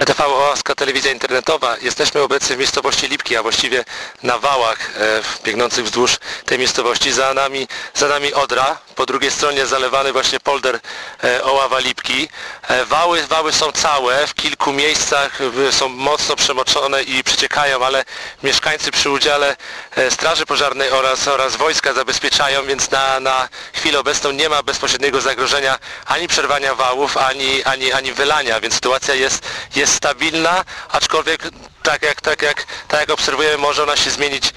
ETV Oaska Telewizja Internetowa. Jesteśmy obecnie w miejscowości Lipki, a właściwie na wałach e, biegnących wzdłuż tej miejscowości. Za nami, za nami Odra, po drugiej stronie zalewany właśnie polder e, Oława Lipki. E, wały, wały są całe, w kilku miejscach są mocno przemoczone i przeciekają, ale mieszkańcy przy udziale e, Straży Pożarnej oraz, oraz wojska zabezpieczają, więc na, na chwilę obecną nie ma bezpośredniego zagrożenia ani przerwania wałów, ani, ani, ani wylania, więc sytuacja jest, jest stabilna, aczkolwiek tak jak, tak, jak, tak jak obserwujemy może ona się zmienić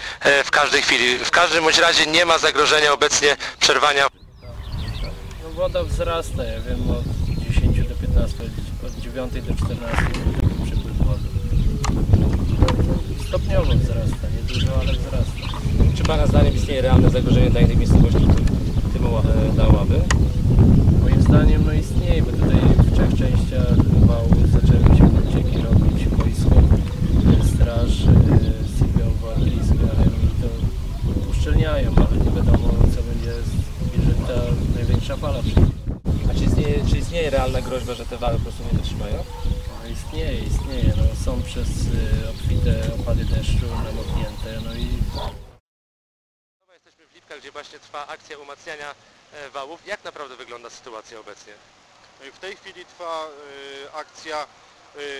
w każdej chwili. W każdym bądź razie nie ma zagrożenia obecnie przerwania woda wzrasta, ja wiem od 10 do 15, od 9 do 14 przypływ wody. Stopniowo wzrasta, nie dużo, ale wzrasta. Czy Pana zdaniem istnieje realne zagrożenie dla innych miejscowości, w tym Oła- e, dla Oławy? Moim zdaniem no istnieje, bo tutaj w trzech częściach wału zaczęły się wycieki robić wojsko, straż, e, sypią wodę i zbiorem i to uszczelniają, ale nie wiadomo co będzie, jeżeli ta największa fala przyjdzie. A czy istnieje, czy istnieje realna groźba, że te wały po prostu nie wytrzymają? No, istnieje, istnieje. No, są przez y, obfite opady deszczu namoknięte, no i Jesteśmy w Lipkach, gdzie właśnie trwa akcja umacniania e, wałów. Jak naprawdę wygląda sytuacja obecnie? W tej chwili trwa y, akcja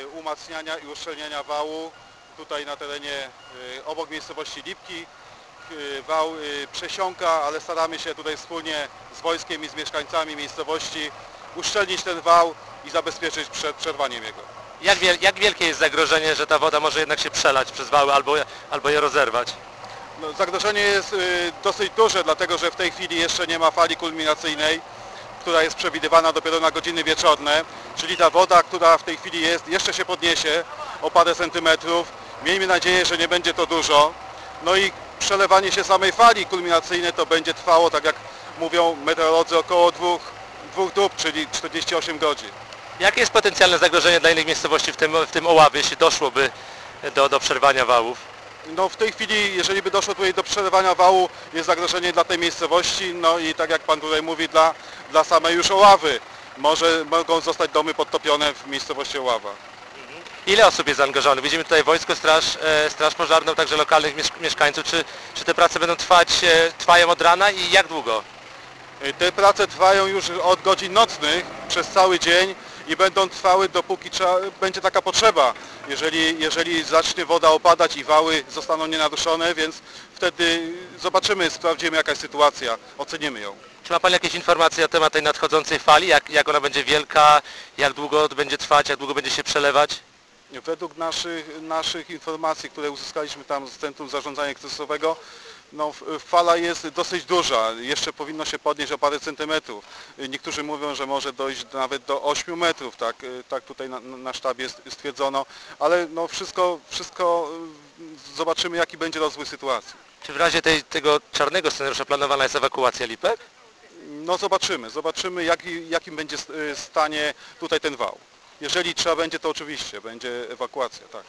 y, umacniania i uszczelniania wału tutaj na terenie y, obok miejscowości Lipki. Wał przesiąka, ale staramy się tutaj wspólnie z wojskiem i z mieszkańcami miejscowości uszczelnić ten wał i zabezpieczyć przed przerwaniem jego. Jak, wiel, jak wielkie jest zagrożenie, że ta woda może jednak się przelać przez wały albo, albo je rozerwać? No, zagrożenie jest y, dosyć duże, dlatego że w tej chwili jeszcze nie ma fali kulminacyjnej, która jest przewidywana dopiero na godziny wieczorne, czyli ta woda, która w tej chwili jest, jeszcze się podniesie o parę centymetrów. Miejmy nadzieję, że nie będzie to dużo. No i przelewanie się samej fali kulminacyjnej to będzie trwało, tak jak mówią meteorolodzy, około dwóch, dwóch dób, czyli 48 godzin. Jakie jest potencjalne zagrożenie dla innych miejscowości, w tym, w tym Oławie, jeśli doszłoby do, do przerwania wałów? No w tej chwili, jeżeli by doszło tutaj do przelewania wału, jest zagrożenie dla tej miejscowości, no i tak jak Pan tutaj mówi, dla, dla samej już Oławy. Może mogą zostać domy podtopione w miejscowości Oława. Ile osób jest zaangażowanych? Widzimy tutaj wojsko, straż, e, straż pożarną, także lokalnych mieszk- mieszkańców. Czy, czy te prace będą trwać, e, trwają od rana i jak długo? Y, Te prace trwają już od godzin nocnych przez cały dzień i będą trwały dopóki trzeba, będzie taka potrzeba. Jeżeli, jeżeli zacznie woda opadać i wały zostaną nienaruszone, więc wtedy zobaczymy, sprawdzimy jaka jest sytuacja, ocenimy ją. Czy ma Pan jakieś informacje na temat tej nadchodzącej fali? Jak, jak ona będzie wielka? Jak długo będzie trwać? Jak długo będzie się przelewać? Według naszych, naszych informacji, które uzyskaliśmy tam z Centrum Zarządzania Kryzysowego, no, fala jest dosyć duża, jeszcze powinno się podnieść o parę centymetrów. Niektórzy mówią, że może dojść nawet do 8 metrów, tak, tak tutaj na, na sztabie stwierdzono, ale no wszystko, wszystko y, zobaczymy jaki będzie rozwój sytuacji. Czy w razie tej, tego czarnego scenariusza planowana jest ewakuacja Lipek? No zobaczymy, zobaczymy jaki, jakim będzie y, stanie tutaj ten wał. Jeżeli trzeba będzie, to oczywiście będzie ewakuacja, tak.